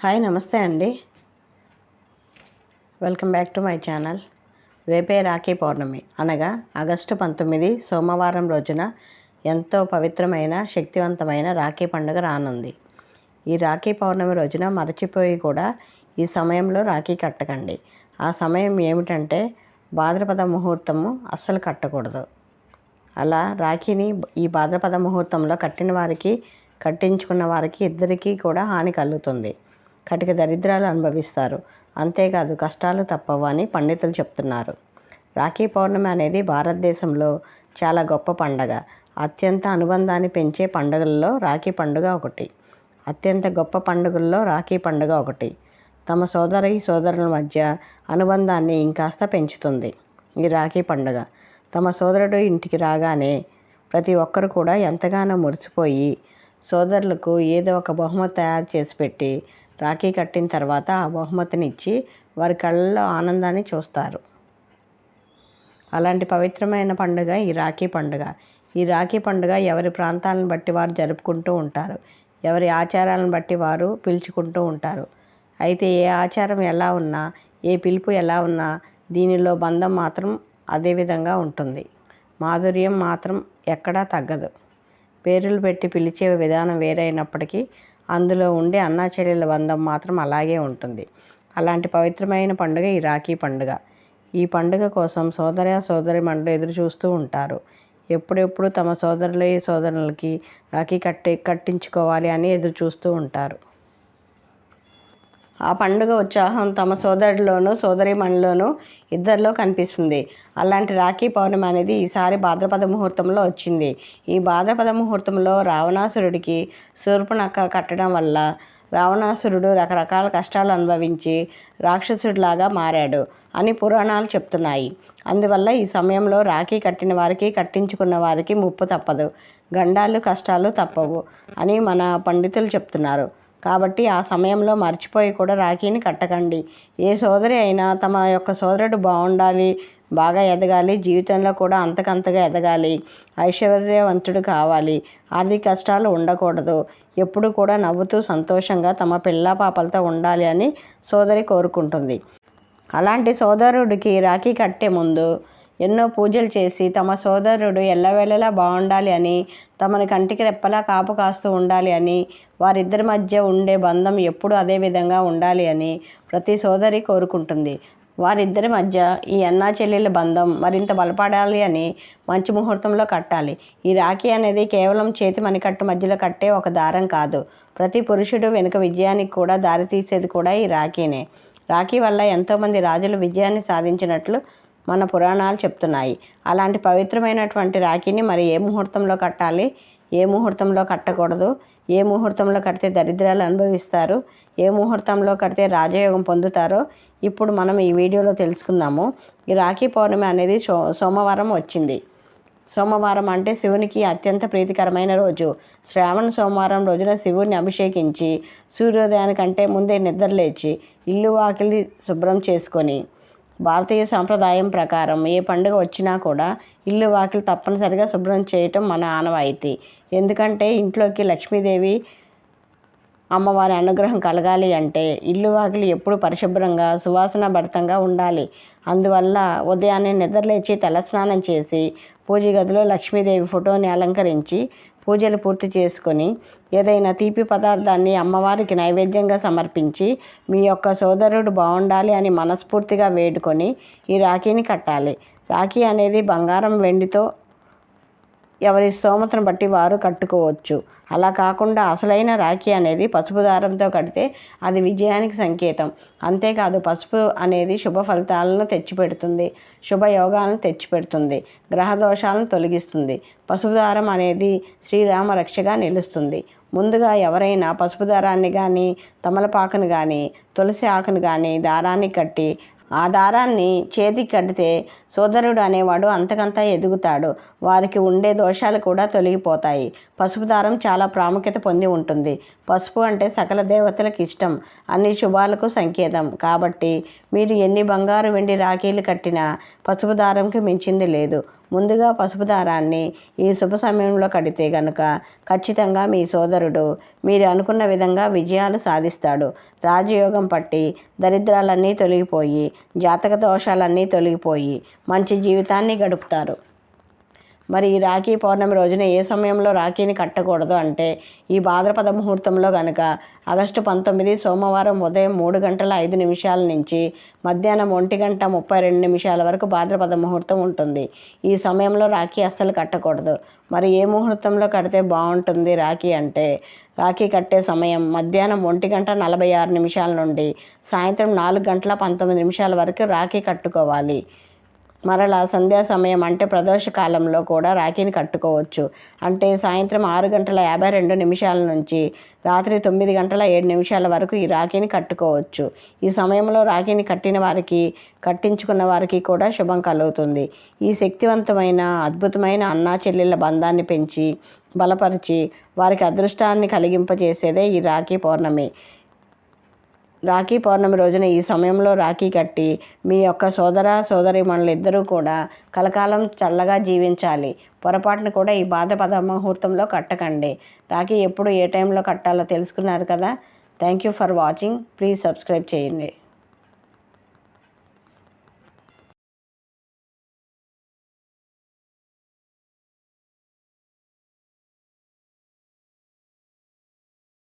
Hi నమస్తే అండి. Welcome back to my channel. రేపే రాఖీ పౌర్ణమి. అనగా ఆగస్టు పంతొమ్మిది సోమవారం రోజున ఎంతో పవిత్రమైన శక్తివంతమైన రాఖీ పండుగ రానుంది. ఈ రాఖీ పౌర్ణమి రోజున మరచిపోయి కూడా ఈ సమయంలో రాఖీ కట్టకండి. ఆ సమయం ఏమిటంటే భాద్రపద ముహూర్తము అస్సలు కట్టకూడదు. అలా రాఖీని ఈ భాద్రపద ముహూర్తంలో కట్టిన వారికి కట్టించుకున్న వారికి ఇద్దరికీ కూడా హాని కలుగుతుంది. కటిక దరిద్రాలు అనుభవిస్తారు. అంతేకాదు కష్టాలు తప్పవు అని పండితులు చెప్తున్నారు. రాఖీ పౌర్ణమి అనేది భారతదేశంలో చాలా గొప్ప పండగ. అత్యంత అనుబంధాన్ని పెంచే పండుగల్లో రాఖీ పండుగ ఒకటి. అత్యంత గొప్ప పండుగల్లో రాఖీ పండుగ ఒకటి. తమ సోదరి సోదరుల మధ్య అనుబంధాన్ని ఇంకాస్త పెంచుతుంది ఈ రాఖీ పండుగ. తమ సోదరుడు ఇంటికి రాగానే ప్రతి ఒక్కరు కూడా ఎంతగానో మురిసిపోయి సోదరులకు ఏదో ఒక బహుమతి తయారు చేసి పెట్టి రాఖీ కట్టిన తర్వాత ఆ బహుమతిని ఇచ్చి వారి కళ్ళలో ఆనందాన్ని చూస్తారు. అలాంటి పవిత్రమైన పండుగ ఈ రాఖీ పండుగ. ఈ రాఖీ పండుగ ఎవరి ప్రాంతాలను బట్టి వారు జరుపుకుంటూ ఉంటారు. ఎవరి ఆచారాలను బట్టి వారు పిలుచుకుంటూ ఉంటారు. అయితే ఏ ఆచారం ఎలా ఉన్నా ఏ పిలుపు ఎలా ఉన్నా దీనిలో బంధం మాత్రం అదే విధంగా ఉంటుంది. మాధుర్యం మాత్రం ఎక్కడా తగ్గదు. పేర్లు పెట్టి పిలిచే విధానం వేరైనప్పటికీ అందులో ఉండే అన్నా చెల్లెల బంధం మాత్రం అలాగే ఉంటుంది. అలాంటి పవిత్రమైన పండుగ ఈ రాఖీ పండుగ. ఈ పండుగ కోసం సోదర సోదరి మండలు ఎదురు చూస్తూ ఉంటారు. ఎప్పుడెప్పుడు తమ సోదరుల సోదరులకి రాఖీ కట్టి కట్టించుకోవాలి అని ఎదురు చూస్తూ ఉంటారు. ఆ పండుగ ఉత్సాహం తమ సోదరులోనూ సోదరిమణిలోనూ ఇద్దరిలో కనిపిస్తుంది. అలాంటి రాఖీ పౌర్ణమి అనేది ఈసారి భాద్రపద ముహూర్తంలో వచ్చింది. ఈ భాద్రపద ముహూర్తంలో రావణాసురుడికి శూర్పునక్క కట్టడం వల్ల రావణాసురుడు రకరకాల కష్టాలు అనుభవించి రాక్షసుడిలాగా మారాడు అని పురాణాలు చెప్తున్నాయి. అందువల్ల ఈ సమయంలో రాఖీ కట్టిన వారికి కట్టించుకున్న వారికి ముప్పు తప్పదు. గండాలు కష్టాలు తప్పవు అని మన పండితులు చెప్తున్నారు. కాబట్టి ఆ సమయంలో మర్చిపోయి కూడా రాఖీని కట్టకండి. ఏ సోదరి అయినా తమ యొక్క సోదరుడు బాగుండాలి బాగా ఎదగాలి జీవితంలో కూడా అంతకంతగా ఎదగాలి ఐశ్వర్యవంతుడు కావాలి. ఆర్థిక కష్టాలు ఉండకూడదు. ఎప్పుడు కూడా నవ్వుతూ సంతోషంగా తమ పిల్ల పాపలతో ఉండాలి అని సోదరి కోరుకుంటుంది. అలాంటి సోదరుడికి రాఖీ కట్టే ముందు ఎన్నో పూజలు చేసి తమ సోదరుడు ఎల్లవేళలా బాగుండాలి అని తమని కంటికి రెప్పలా కాపు కాస్తూ ఉండాలి అని వారిద్దరి మధ్య ఉండే బంధం ఎప్పుడూ అదే విధంగా ఉండాలి అని ప్రతి సోదరి కోరుకుంటుంది. వారిద్దరి మధ్య ఈ అన్నా చెల్లెల బంధం మరింత బలపడాలి అని మంచి ముహూర్తంలో కట్టాలి. ఈ రాఖీ అనేది కేవలం చేతి మణికట్టు మధ్యలో కట్టే ఒక దారం కాదు. ప్రతి పురుషుడు వెనుక విజయానికి కూడా దారితీసేది కూడా ఈ రాఖీనే. రాఖీ వల్ల ఎంతోమంది రాజులు విజయాన్ని సాధించినట్లు మన పురాణాలు చెప్తున్నాయి. అలాంటి పవిత్రమైనటువంటి రాఖీని మరి ఏ ముహూర్తంలో కట్టాలి? ఏ ముహూర్తంలో కట్టకూడదు? ఏ ముహూర్తంలో కడితే దరిద్రాలు అనుభవిస్తారు? ఏ ముహూర్తంలో కడితే రాజయోగం పొందుతారో? ఇప్పుడు మనం ఈ వీడియోలో తెలుసుకుందాము. ఈ రాఖీ పౌర్ణమి అనేది సో సోమవారం వచ్చింది. సోమవారం అంటే శివునికి అత్యంత ప్రీతికరమైన రోజు. శ్రావణ సోమవారం రోజున శివుని అభిషేకించి సూర్యోదయానికంటే ముందే నిద్రలేచి ఇల్లు వాకిలి శుభ్రం చేసుకొని భారతీయ సాంప్రదాయం ప్రకారం ఏ పండుగ వచ్చినా కూడా ఇల్లు వాకిలి తప్పనిసరిగా శుభ్రం చేయటం మన ఆనవాయితీ. ఎందుకంటే ఇంట్లోకి లక్ష్మీదేవి అమ్మవారి అనుగ్రహం కలగాలి అంటే ఇల్లు వాకిలి ఎప్పుడు పరిశుభ్రంగా సువాసన భరితంగా ఉండాలి. అందువల్ల ఉదయాన్నే నిద్రలేచి తలస్నానం చేసి పూజ గదిలో లక్ష్మీదేవి ఫోటోని అలంకరించి పూజలు పూర్తి చేసుకొని ఏదైనా తీపి పదార్థాన్ని అమ్మవారికి నైవేద్యంగా సమర్పించి మీ యొక్క సోదరుడు బాగుండాలి అని మనస్ఫూర్తిగా వేడుకొని ఈ రాఖీని కట్టాలి. రాఖీ అనేది బంగారం వెండితో ఎవరి స్తోమతను బట్టి వారు కట్టుకోవచ్చు. అలా కాకుండా అసలైన రాఖీ అనేది పసుపు దారంతో కడితే అది విజయానికి సంకేతం. అంతేకాదు పసుపు అనేది శుభ ఫలితాలను తెచ్చిపెడుతుంది. శుభయోగాలను తెచ్చిపెడుతుంది. గ్రహ దోషాలను తొలగిస్తుంది. పసుపు దారం అనేది శ్రీరామ రక్షగా నిలుస్తుంది. ముందుగా ఎవరైనా పసుపు దారాన్ని కానీ తమలపాకును కానీ తులసి ఆకును కానీ దారాన్ని కట్టి ఆ దారాన్ని చేతికి కడితే సోదరుడు అనేవాడు అంతకంతా ఎదుగుతాడు. వారికి ఉండే దోషాలు కూడా తొలగిపోతాయి. పసుపు దారం చాలా ప్రాముఖ్యత పొంది ఉంటుంది. పసుపు అంటే సకల దేవతలకు ఇష్టం. అన్ని శుభాలకు సంకేతం. కాబట్టి మీరు ఎన్ని బంగారు వెండి రాఖీలు కట్టినా పసుపు దారంకి మించింది లేదు. ముందుగా పసుపు దారాన్ని ఈ శుభ సమయంలో కడితే గనుక ఖచ్చితంగా మీ సోదరుడు మీరు అనుకున్న విధంగా విజయాలు సాధిస్తాడు. రాజయోగం పట్టి దరిద్రాలన్నీ తొలగిపోయి జాతక దోషాలన్నీ తొలగిపోయి మంచి జీవితాన్ని గడుపుతారు. మరి ఈ రాఖీ పౌర్ణమి రోజున ఏ సమయంలో రాఖీని కట్టకూడదు అంటే ఈ భాద్రపద ముహూర్తంలో కనుక ఆగస్టు పంతొమ్మిది సోమవారం ఉదయం మూడు గంటల ఐదు నిమిషాల నుంచి మధ్యాహ్నం ఒంటి గంట ముప్పై రెండు నిమిషాల వరకు భాద్రపద ముహూర్తం ఉంటుంది. ఈ సమయంలో రాఖీ అస్సలు కట్టకూడదు. మరి ఏ ముహూర్తంలో కడితే బాగుంటుంది రాఖీ అంటే? రాఖీ కట్టే సమయం మధ్యాహ్నం ఒంటి గంట నలభై ఆరు నిమిషాల నుండి సాయంత్రం నాలుగు గంటల పంతొమ్మిది నిమిషాల వరకు రాఖీ కట్టుకోవాలి. మరలా సంధ్యా సమయం అంటే ప్రదోష కాలంలో కూడా రాఖీని కట్టుకోవచ్చు. అంటే సాయంత్రం ఆరు గంటల యాభై రెండు నిమిషాల నుంచి రాత్రి తొమ్మిది గంటల ఏడు నిమిషాల వరకు ఈ రాఖీని కట్టుకోవచ్చు. ఈ సమయంలో రాఖీని కట్టిన వారికి కట్టించుకున్న వారికి కూడా శుభం కలుగుతుంది. ఈ శక్తివంతమైన అద్భుతమైన అన్నా చెల్లెళ్ళ బంధాన్ని పెంచి బలపరిచి వారికి అదృష్టాన్ని కలిగింపజేసేదే ఈ రాఖీ పౌర్ణమి. రాఖీ పౌర్ణమి రోజున ఈ సమయంలో రాఖీ కట్టి మీ యొక్క సోదర సోదరి మనలిద్దరూ కూడా కలకాలం చల్లగా జీవించాలి. పొరపాటును కూడా ఈ బాధపద ముహూర్తంలో కట్టకండి. రాఖీ ఎప్పుడు ఏ టైంలో కట్టాలో తెలుసుకున్నారు కదా? Thank you for watching. Please subscribe చేయండి.